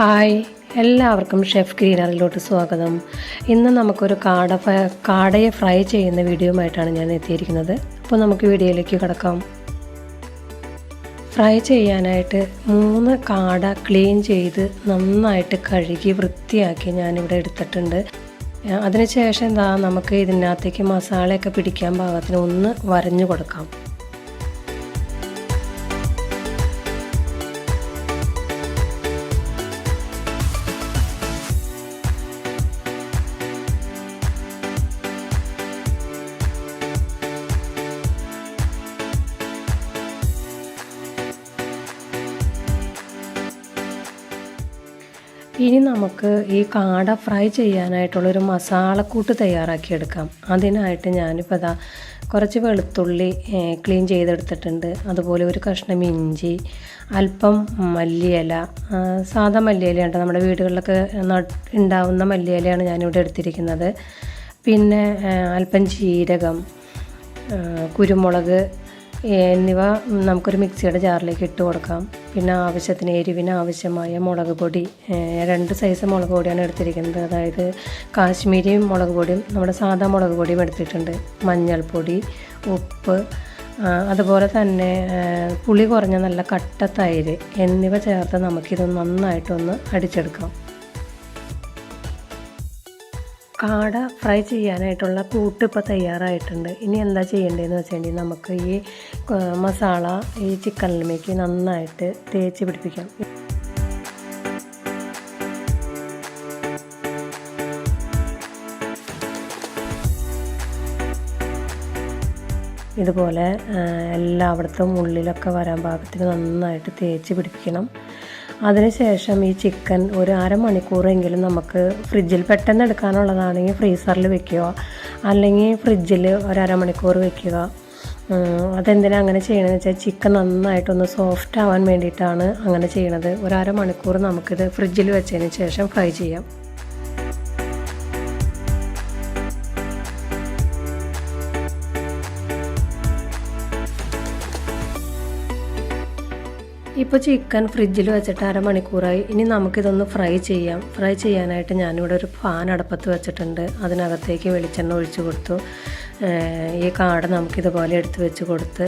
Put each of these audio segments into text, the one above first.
Hi എല്ലാവർക്കും chef ഗ്രീനറിലോട്ട് സ്വാഗതം. ഇന്ന് നമുക്കൊരു കാട കാടയെ ഫ്രൈ ചെയ്യുന്ന വീഡിയോയുമായിട്ടാണ് ഞാൻ എത്തിയിരിക്കുന്നത്. അപ്പോൾ നമുക്ക് വീഡിയോയിലേക്ക് കിടക്കാം. ഫ്രൈ ചെയ്യാനായിട്ട് മൂന്ന് കാട ക്ലീൻ ചെയ്ത് നന്നായിട്ട് കഴുകി വൃത്തിയാക്കി ഞാനിവിടെ എടുത്തിട്ടുണ്ട്. അതിനുശേഷം എന്താ നമുക്ക് ഇതിനകത്തേക്ക് മസാലയൊക്കെ പിടിക്കാൻ പാകത്തിന് ഒന്ന് വരഞ്ഞു കൊടുക്കാം. ഇനി നമുക്ക് ഈ കാട ഫ്രൈ ചെയ്യാനായിട്ടുള്ളൊരു മസാലക്കൂട്ട് തയ്യാറാക്കിയെടുക്കാം. അതിനായിട്ട് ഞാനിപ്പോൾ ഇതാ കുറച്ച് വെളുത്തുള്ളി ക്ലീൻ ചെയ്തെടുത്തിട്ടുണ്ട്. അതുപോലെ ഒരു കഷ്ണം ഇഞ്ചി അല്പം മല്ലിയില. സാധാ മല്ലിയിലയുണ്ട് നമ്മുടെ വീടുകളിലൊക്കെ ഉണ്ടാവുന്ന മല്ലിയിലയാണ് ഞാനിവിടെ എടുത്തിരിക്കുന്നത്. പിന്നെ അല്പം ജീരകം കുരുമുളക് എന്നിവ നമുക്കൊരു മിക്സിയുടെ ജാറിലേക്ക് ഇട്ട് കൊടുക്കാം. പിന്നെ ആവശ്യത്തിന് എരിവിന് ആവശ്യമായ മുളക് പൊടി രണ്ട് സൈസ് മുളക് പൊടിയാണ് എടുത്തിരിക്കുന്നത്. അതായത് കാശ്മീരി മുളക് പൊടിയും നമ്മുടെ സാധാ മുളക് പൊടിയും എടുത്തിട്ടുണ്ട്. മഞ്ഞൾപ്പൊടി ഉപ്പ് അതുപോലെ തന്നെ പുളി കുറഞ്ഞ നല്ല കട്ട തൈര് എന്നിവ ചേർത്ത് നമുക്കിത് നന്നായിട്ടൊന്ന് അടിച്ചെടുക്കാം. കാട ഫ്രൈ ചെയ്യാനായിട്ടുള്ള കൂട്ട് ഇപ്പോൾ തയ്യാറായിട്ടുണ്ട്. ഇനി എന്താ ചെയ്യേണ്ടതെന്ന് വെച്ചിട്ടുണ്ടെങ്കിൽ നമുക്ക് ഈ മസാല ഈ ചിക്കനിലേക്ക് നന്നായിട്ട് തേച്ച് പിടിപ്പിക്കാം. ഇതുപോലെ എല്ലാവിടത്തും ഉള്ളിലൊക്കെ വരാൻ പാകത്തിന് നന്നായിട്ട് തേച്ച് പിടിപ്പിക്കണം. അതിനുശേഷം ഈ ചിക്കൻ ഒരു അരമണിക്കൂറെങ്കിലും നമുക്ക് ഫ്രിഡ്ജിൽ പെട്ടെന്ന് എടുക്കാനുള്ളതാണെങ്കിൽ ഫ്രീസറിൽ വെക്കുക. അല്ലെങ്കിൽ ഫ്രിഡ്ജിൽ ഒരു അരമണിക്കൂർ വെക്കുക. അതെന്തിനാണ് അതെന്തിനാ അങ്ങനെ ചെയ്യണമെന്ന് വെച്ചാൽ ചിക്കൻ നന്നായിട്ടൊന്ന് സോഫ്റ്റ് ആവാൻ വേണ്ടിയിട്ടാണ് അങ്ങനെ ചെയ്യണത്. ഒരു അരമണിക്കൂർ നമുക്കിത് ഫ്രിഡ്ജിൽ വെച്ചതിന് ശേഷം ഫ്രൈ ചെയ്യാം. ഇപ്പോൾ ചിക്കൻ ഫ്രിഡ്ജിൽ വെച്ചിട്ട് അരമണിക്കൂറായി. ഇനി നമുക്കിതൊന്ന് ഫ്രൈ ചെയ്യാം. ഫ്രൈ ചെയ്യാനായിട്ട് ഞാനിവിടെ ഒരു ഫാൻ അടുപ്പത്ത് വെച്ചിട്ടുണ്ട്. അതിനകത്തേക്ക് വെളിച്ചെണ്ണ ഒഴിച്ചു കൊടുത്തു. ഈ കാട നമുക്കിതുപോലെ എടുത്ത് വെച്ച് കൊടുത്ത്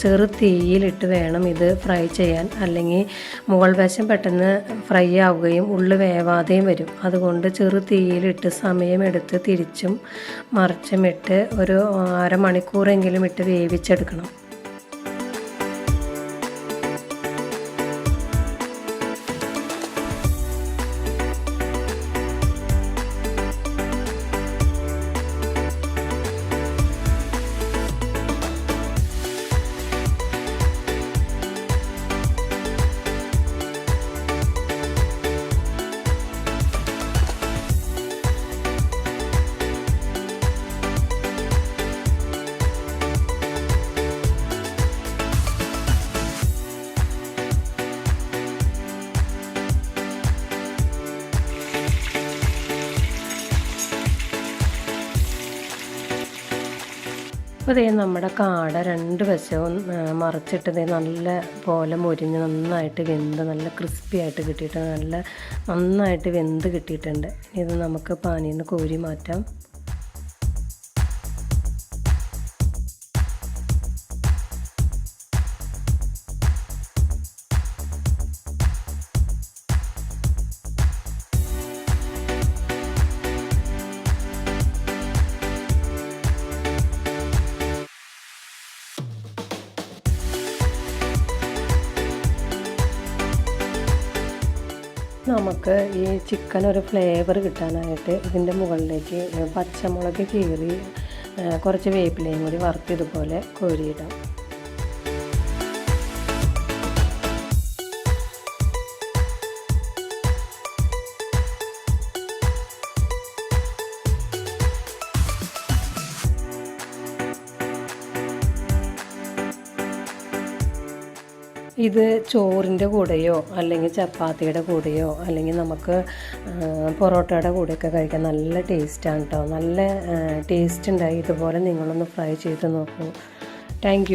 ചെറു തീയിലിട്ട് വേണം ഇത് ഫ്രൈ ചെയ്യാൻ. അല്ലെങ്കിൽ മുകൾ വശം പെട്ടെന്ന് ഫ്രൈ ആവുകയും ഉള്ളു വേവാതെയും വരും. അതുകൊണ്ട് ചെറു തീയിലിട്ട് സമയമെടുത്ത് തിരിച്ചും മറിച്ചും ഇട്ട് ഒരു അരമണിക്കൂറെങ്കിലും ഇട്ട് വേവിച്ചെടുക്കണം. അപ്പോൾ ഇതേ നമ്മുടെ കാട രണ്ട് വശവും മറിച്ചിട്ട് ഇതേ നല്ല പോലെ മുരിഞ്ഞ് നന്നായിട്ട് വെന്ത് നല്ല ക്രിസ്പി ആയിട്ട് കിട്ടിയിട്ട് നല്ല നന്നായിട്ട് വെന്ത് കിട്ടിയിട്ടുണ്ട്. ഇത് നമുക്ക് പാനിയിൽ നിന്ന് കോരി മാറ്റാം. നമുക്ക് ഈ ചിക്കൻ ഒരു ഫ്ലേവർ കിട്ടാനായിട്ട് ഇതിന്റെ മുകളിലേക്ക് പച്ചമുളക് കീറി കുറച്ച് വേപ്പിലയും കൂടി വറുത്ത് ഇതുപോലെ കോരിയിടാം. ഇത് ചോറിന്റെ കൂടെയോ അല്ലെങ്കിൽ ചപ്പാത്തിയുടെ കൂടെയോ അല്ലെങ്കിൽ നമുക്ക് പൊറോട്ടയുടെ കൂടെയൊക്കെ കഴിക്കാൻ നല്ല ടേസ്റ്റാണ് കേട്ടോ നല്ല ടേസ്റ്റ് ഉണ്ടായി. ഇതുപോലെ നിങ്ങളൊന്ന് ഫ്രൈ ചെയ്ത് നോക്കൂ. താങ്ക്